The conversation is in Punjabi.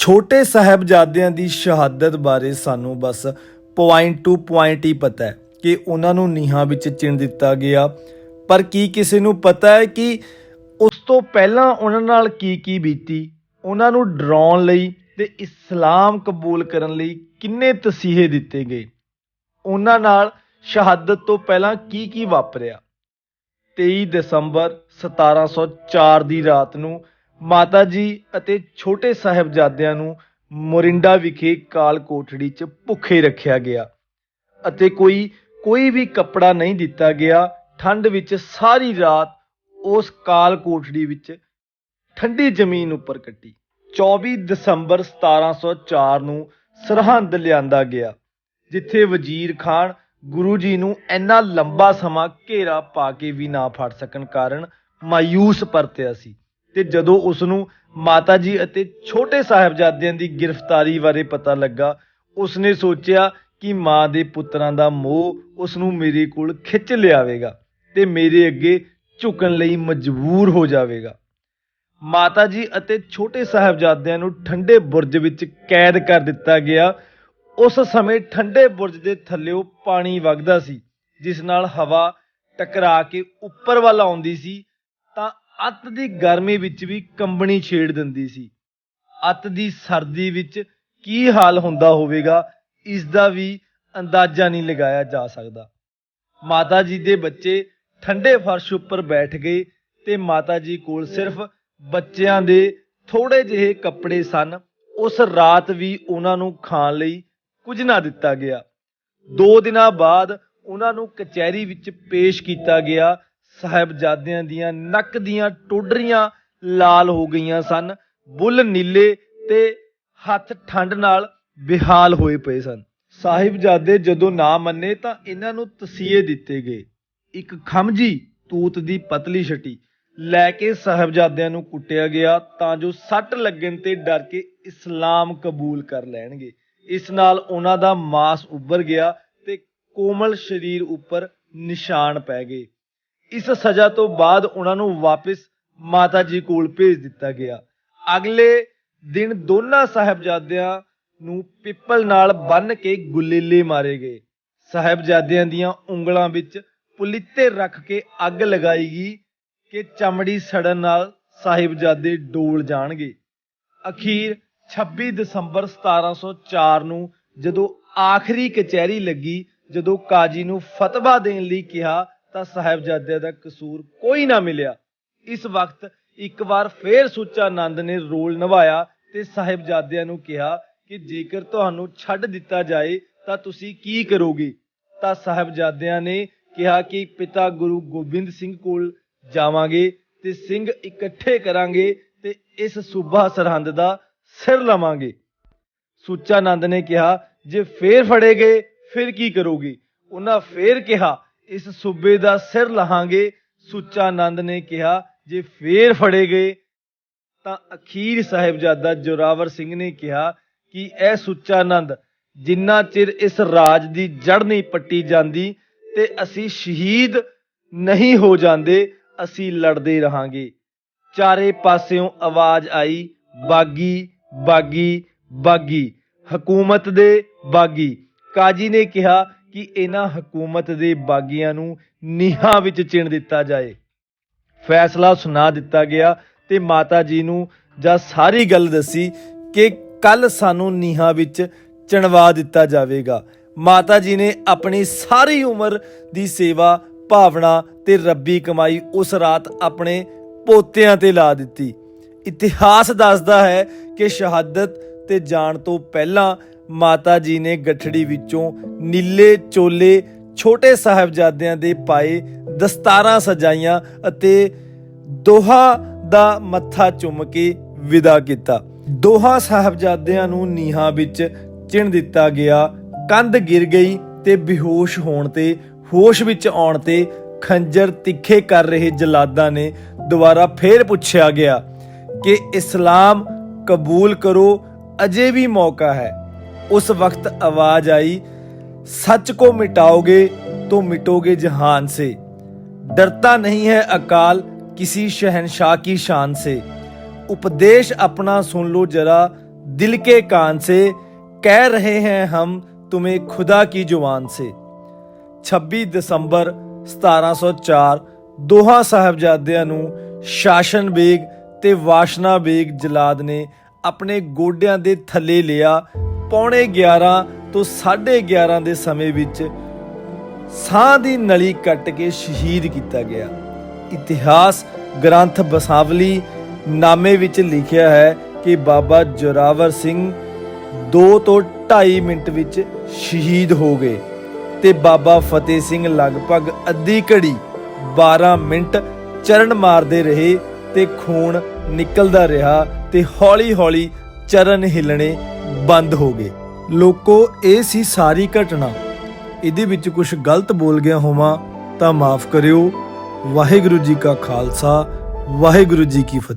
ਛੋਟੇ ਸਾਹਿਬਜ਼ਾਦਿਆਂ ਦੀ ਸ਼ਹਾਦਤ ਬਾਰੇ ਸਾਨੂੰ ਬਸ ਪੁਆਇੰਟ ਟੂ ਪੁਆਇੰਟ ਹੀ ਪਤਾ ਹੈ ਕਿ ਉਹਨਾਂ ਨੂੰ ਨੀਹਾਂ ਵਿੱਚ ਚਿਣ ਦਿੱਤਾ ਗਿਆ। ਪਰ ਕੀ ਕਿਸੇ ਨੂੰ ਪਤਾ ਹੈ ਕਿ ਉਸ ਤੋਂ ਪਹਿਲਾਂ ਉਹਨਾਂ ਨਾਲ ਕੀ ਕੀ ਬੀਤੀ? ਉਹਨਾਂ ਨੂੰ ਡਰਾਉਣ ਲਈ ਤੇ ਇਸਲਾਮ ਕਬੂਲ ਕਰਨ ਲਈ ਕਿੰਨੇ ਤਸੀਹੇ ਦਿੱਤੇ ਗਏ? ਉਹਨਾਂ ਨਾਲ ਸ਼ਹਾਦਤ ਤੋਂ ਪਹਿਲਾਂ ਕੀ ਕੀ ਵਾਪਰਿਆ? 23 ਦਸੰਬਰ 1704 ਦੀ ਰਾਤ ਨੂੰ ਮਾਤਾ ਜੀ ਅਤੇ ਛੋਟੇ ਸਾਹਿਬਜ਼ਾਦਿਆਂ ਨੂੰ ਮੋਰਿੰਡਾ ਵਿਖੇ ਕਾਲ ਕੋਠੜੀ 'ਚ ਭੁੱਖੇ ਰੱਖਿਆ ਗਿਆ ਅਤੇ ਕੋਈ ਕੋਈ ਵੀ ਕੱਪੜਾ ਨਹੀਂ ਦਿੱਤਾ ਗਿਆ। ਠੰਡ ਵਿੱਚ ਸਾਰੀ ਰਾਤ ਉਸ ਕਾਲ ਕੋਠੜੀ ਵਿੱਚ ਠੰਡੀ ਜ਼ਮੀਨ ਉੱਪਰ ਕੱਟੀ। 24 ਦਸੰਬਰ 1704 ਨੂੰ ਸਰਹੰਦ ਲਿਆਂਦਾ ਗਿਆ, ਜਿੱਥੇ ਵਜ਼ੀਰ ਖਾਨ ਗੁਰੂ ਜੀ ਨੂੰ ਇੰਨਾ ਲੰਬਾ ਸਮਾਂ ਘੇਰਾ ਪਾ ਕੇ ਵੀ ਨਾ ਫੜ ਸਕਣ ਕਾਰਨ ਮਾਯੂਸ ਪਰਤਿਆ ਸੀ। ਤੇ ਜਦੋਂ ਉਸ ਨੂੰ ਮਾਤਾ ਜੀ ਅਤੇ ਛੋਟੇ ਸਾਹਿਬਜ਼ਾਦਿਆਂ ਦੀ ਗ੍ਰਿਫਤਾਰੀ ਬਾਰੇ ਪਤਾ ਲੱਗਾ ਉਸ ਨੇ ਸੋਚਿਆ ਕਿ ਮਾਂ ਦੇ ਪੁੱਤਰਾਂ ਦਾ ਮੋਹ ਉਸ ਨੂੰ ਮੇਰੇ ਕੋਲ ਖਿੱਚ ਲਿਆਵੇਗਾ ਤੇ ਮੇਰੇ ਅੱਗੇ ਝੁਕਣ ਲਈ ਮਜਬੂਰ ਹੋ ਜਾਵੇਗਾ। ਮਾਤਾ ਜੀ ਅਤੇ ਛੋਟੇ ਸਾਹਿਬਜ਼ਾਦਿਆਂ ਨੂੰ ਠੰਡੇ ਬੁਰਜ ਵਿੱਚ ਕੈਦ ਕਰ ਦਿੱਤਾ ਗਿਆ। ਉਸ ਸਮੇਂ ਠੰਡੇ ਬੁਰਜ ਦੇ ਥੱਲੇੋਂ ਪਾਣੀ ਵਗਦਾ ਸੀ, ਜਿਸ ਨਾਲ ਹਵਾ ਟਕਰਾ ਕੇ ਉੱਪਰ ਵੱਲ ਆਉਂਦੀ ਸੀ ਅੱਤ ਦੀ ਗਰਮੀ ਵਿੱਚ ਵੀ ਕੰਬਣੀ ਛੇੜ ਦਿੰਦੀ ਸੀ। ਅੱਤ ਦੀ ਸਰਦੀ ਵਿੱਚ ਕੀ ਹਾਲ ਹੁੰਦਾ ਹੋਵੇਗਾ ਇਸ ਦਾ ਵੀ ਅੰਦਾਜ਼ਾ ਨਹੀਂ ਲਗਾਇਆ ਜਾ ਸਕਦਾ। ਮਾਤਾ ਜੀ ਦੇ ਬੱਚੇ ਠੰਡੇ ਫਰਸ਼ ਉੱਪਰ ਬੈਠ ਗਏ ਤੇ ਮਾਤਾ ਜੀ ਕੋਲ ਸਿਰਫ ਬੱਚਿਆਂ ਦੇ ਥੋੜੇ ਜਿਹੇ ਕੱਪੜੇ ਸਨ। ਉਸ ਰਾਤ ਵੀ ਉਹਨਾਂ ਨੂੰ ਖਾਣ ਲਈ ਕੁਝ ਨਾ ਦਿੱਤਾ ਗਿਆ। ਦੋ ਦਿਨਾਂ ਬਾਅਦ ਉਹਨਾਂ ਨੂੰ ਕਚਹਿਰੀ ਵਿੱਚ ਪੇਸ਼ ਕੀਤਾ ਗਿਆ ਸਾਹਿਬਜ਼ਾਦਿਆਂ ਦੀਆਂ ਨੱਕ ਦੀਆਂ ਟੋਡਰੀਆਂ ਲਾਲ ਹੋ ਗਈਆਂ ਸਨ, ਬੁੱਲ ਨੀਲੇ ਤੇ ਹੱਥ ਠੰਡ ਨਾਲ ਬਿਹਾਲ ਹੋਏ ਪਏ ਸਨ। ਸਾਹਿਬਜ਼ਾਦੇ ਜਦੋਂ ਨਾ ਮੰਨੇ ਤਾਂ ਇਹਨਾਂ ਨੂੰ ਤਸੀਹੇ ਦਿੱਤੇ ਗਏ। ਇੱਕ ਖਮਜੀ ਤੂਤ ਦੀ ਪਤਲੀ ਛਟੀ ਲੈ ਕੇ ਸਾਹਿਬਜ਼ਾਦਿਆਂ ਨੂੰ ਕੁੱਟਿਆ ਗਿਆ ਤਾਂ ਜੋ ਸੱਟ ਲੱਗਣ ਤੇ ਡਰ ਕੇ ਇਸਲਾਮ ਕਬੂਲ ਕਰ ਲੈਣਗੇ। ਇਸ ਨਾਲ ਉਹਨਾਂ ਦਾ ਮਾਸ ਉੱਭਰ ਗਿਆ ਤੇ ਕੋਮਲ ਸਰੀਰ ਉੱਪਰ ਨਿਸ਼ਾਨ ਪੈ ਗਏ। ਇਸ ਸਜ਼ਾ ਤੋਂ ਬਾਅਦ ਉਹਨਾਂ ਨੂੰ ਵਾਪਸ ਮਾਤਾ ਜੀ ਕੋਲ ਭੇਜ ਦਿੱਤਾ ਗਿਆ। ਅਗਲੇ ਦਿਨ ਦੋਨਾਂ ਸਾਹਿਬਜ਼ਾਦਿਆਂ ਨੂੰ ਪਿੱਪਲ ਨਾਲ ਬੰਨ੍ਹ ਕੇ ਗੁਲੇਲੇ ਮਾਰੇ ਗਏ। ਸਾਹਿਬਜ਼ਾਦਿਆਂ ਦੀਆਂ ਉਂਗਲਾਂ ਵਿੱਚ ਪੁਲਿੱਤੇ ਰੱਖ ਕੇ ਅੱਗ ਲਗਾਈ ਗਈ ਕਿ ਚਮੜੀ ਸੜਨ ਨਾਲ ਸਾਹਿਬਜ਼ਾਦੇ ਡੋਲ ਜਾਣਗੇ। ਅਖੀਰ 26 ਦਸੰਬਰ 1704 ਨੂੰ ਜਦੋਂ ਆਖਰੀ ਕਚਹਿਰੀ ਲੱਗੀ, ਜਦੋਂ ਕਾਜੀ ਨੂੰ ਫਤਵਾ ਦੇਣ ਲਈ ਕਿਹਾ ਤਾਂ ਸਾਹਿਬਜ਼ਾਦਿਆਂ ਦਾ ਕਸੂਰ ਕੋਈ ਨਾ ਮਿਲਿਆ। ਇਸ ਵਕਤ ਇੱਕ ਵਾਰ ਫੇਰ ਸੁੱਚਾ ਨੰਦ ਨੇ ਰੋਲ ਨਿਭਾਇਆ ਤੇ ਸਾਹਿਬਜ਼ਾਦਿਆਂ ਨੂੰ ਕਿਹਾ ਕਿ ਜੇਕਰ ਤੁਹਾਨੂੰ ਛੱਡ ਦਿੱਤਾ ਜਾਏ ਤਾਂ ਤੁਸੀਂ ਕੀ ਕਰੋਗੇ? ਤਾਂ ਸਾਹਿਬਜ਼ਾਦਿਆਂ ਨੇ ਕਿਹਾ ਕਿ ਪਿਤਾ ਗੁਰੂ ਗੋਬਿੰਦ ਸਿੰਘ ਕੋਲ ਜਾਵਾਂਗੇ ਤੇ ਸਿੰਘ ਇਕੱਠੇ ਕਰਾਂਗੇ ਤੇ ਇਸ ਸੂਬਾ ਸਰਹੰਦ ਦਾ ਸਿਰ ਲਵਾਂਗੇ। ਸੁੱਚਾ ਨੰਦ ਨੇ ਕਿਹਾ, ਜੇ ਫੇਰ ਫੜੇ ਗਏ, ਫਿਰ ਕੀ ਕਰੋਗੇ? ਉਹਨਾਂ ਫੇਰ ਕਿਹਾ ਇਸ ਸੂਬੇ ਦਾ ਸਿਰ ਲਹਾਂਗੇ। ਸੁੱਚਾ ਨੰਦ ਨੇ ਕਿਹਾ, ਜੇ ਫੇਰ ਫੜੇ ਗਏ, ਤਾਂ ਅਖੀਰ ਸਾਹਿਬਜ਼ਾਦਾ ਜੋਰਾਵਰ ਸਿੰਘ ਨੇ ਕਿਹਾ ਕਿ ਇਹ ਸੁੱਚਾ ਨੰਦ, ਜਿੰਨਾ ਚਿਰ ਇਸ ਰਾਜ ਦੀ ਜੜ ਨਹੀਂ ਪੱਟੀ ਜਾਂਦੀ ਤੇ ਅਸੀਂ ਸ਼ਹੀਦ ਨਹੀਂ ਹੋ ਜਾਂਦੇ, ਅਸੀਂ ਲੜਦੇ ਰਹਾਂਗੇ। ਚਾਰੇ ਪਾਸਿਓਂ ਆਵਾਜ਼ ਆਈ, ਬਾਗੀ ਬਾਗੀ ਬਾਗੀ। ਹਕੂਮਤ ਦੇ ਬਾਗੀ। ਕਾਜੀ ਨੇ ਕਿਹਾ ਕਿ ਇਹਨਾਂ ਹਕੂਮਤ ਦੇ ਬਾਗੀਆਂ ਨੂੰ ਨੀਹਾਂ ਵਿੱਚ ਚਿਣ ਦਿੱਤਾ ਜਾਏ। ਫੈਸਲਾ ਸੁਣਾ ਦਿੱਤਾ ਗਿਆ ਤੇ ਮਾਤਾ ਜੀ ਨੂੰ ਜਾਂ ਸਾਰੀ ਗੱਲ ਦੱਸੀ ਕਿ ਕੱਲ ਸਾਨੂੰ ਨੀਹਾਂ ਵਿੱਚ ਚਣਵਾ ਦਿੱਤਾ ਜਾਵੇਗਾ। ਮਾਤਾ ਜੀ ਨੇ ਆਪਣੀ ਸਾਰੀ ਉਮਰ ਦੀ ਸੇਵਾ, ਭਾਵਨਾ ਤੇ ਰੱਬੀ ਕਮਾਈ ਉਸ ਰਾਤ ਆਪਣੇ ਪੋਤਿਆਂ ਤੇ ਲਾ ਦਿੱਤੀ। ਇਤਿਹਾਸ ਦੱਸਦਾ ਹੈ ਕਿ ਸ਼ਹਾਦਤ ਤੇ ਜਾਣ ਤੋਂ ਪਹਿਲਾਂ ਮਾਤਾ ਜੀ ਨੇ ਗੱਠੜੀ ਵਿੱਚੋਂ ਨੀਲੇ ਚੋਲੇ ਛੋਟੇ ਸਾਹਿਬਜ਼ਾਦਿਆਂ ਦੇ ਪਾਏ ਦਸਤਾਰਾਂ ਸਜਾਈਆਂ ਅਤੇ ਦੋਹਾ ਦਾ ਮੱਥਾ ਚੁੰਮ ਕੇ ਵਿਦਾ ਕੀਤਾ। ਦੋਹਾ ਸਾਹਿਬਜ਼ਾਦਿਆਂ ਨੂੰ ਨੀਹਾਂ ਵਿੱਚ ਚਿਣ ਦਿੱਤਾ ਗਿਆ। ਕੰਧ ਗਿਰ ਗਈ ਤੇ ਬੇਹੋਸ਼ ਹੋਣ ਤੇ, ਹੋਸ਼ ਵਿੱਚ ਆਉਣ ਤੇ ਖੰਜਰ ਤਿੱਖੇ ਕਰ ਰਹੇ ਜਲਾਦਾਂ ਨੇ ਦੁਬਾਰਾ ਫੇਰ ਪੁੱਛਿਆ ਗਿਆ ਕਿ ਇਸਲਾਮ ਕਬੂਲ ਕਰੋ, ਅਜੇ ਵੀ ਮੌਕਾ ਹੈ। ਉਸ ਵਕਤ ਆਵਾਜ਼ ਆਈ सच को मिटाओगे तो मिटोगे जहान से डरता नहीं है अकाल किसी शहनशाह की शान से उपदेश अपना सुन लो जरा दिल के कान से कह रहे हैं हम तुम्हें खुदा की जुबान से 26 ਦਸੰਬਰ 1704 ਦੋਹਾਂ ਸਾਹਿਬਜ਼ਾਦਿਆਂ ਨੂੰ ਸ਼ਾਸਨ ਬੇਗ ਤੇ ਵਾਸ਼ਨਾ ਬੇਗ ਜਲਾਦ ਨੇ ਆਪਣੇ ਗੋਡਿਆਂ ਦੇ ਥੱਲੇ ਲਿਆ ਪੌਣੇ 11 ਤੋਂ 11:30 ਦੇ ਸਮੇਂ ਵਿੱਚ ਸਾਹ ਦੀ ਨਲੀ ਕੱਟ ਕੇ ਸ਼ਹੀਦ ਕੀਤਾ ਗਿਆ। ਇਤਿਹਾਸ ਗ੍ਰੰਥ ਬਸਾਵਲੀ ਨਾਮੇ ਵਿੱਚ ਲਿਖਿਆ ਹੈ ਕਿ ਬਾਬਾ ਜੋਰਾਵਰ ਸਿੰਘ 2 ਤੋਂ 2.5 ਮਿੰਟ ਵਿੱਚ ਸ਼ਹੀਦ ਹੋ ਗਏ ਤੇ ਬਾਬਾ ਫਤਿਹ ਸਿੰਘ ਲਗਭਗ ਅੱਧੀ ਘੜੀ 12 ਮਿੰਟ ਚਰਨ ਮਾਰਦੇ ਰਹੇ ਤੇ ਖੂਨ ਨਿਕਲਦਾ ਰਿਹਾ ਤੇ ਹੌਲੀ-ਹੌਲੀ ਚਰਨ ਹਿੱਲਣੇ ਬੰਦ ਹੋ ਗਏ। ਲੋਕੋ, ਇਹ ਸੀ ਸਾਰੀ ਘਟਨਾ। ਇਹਦੇ ਵਿੱਚ ਕੁਝ ਗਲਤ ਬੋਲ ਗਿਆ ਹੋਵਾਂ ਤਾਂ ਮਾਫ ਕਰਿਓ। ਵਾਹਿਗੁਰੂ ਜੀ ਕਾ ਖਾਲਸਾ, ਵਾਹਿਗੁਰੂ ਜੀ ਕੀ ਫਤਿਹ।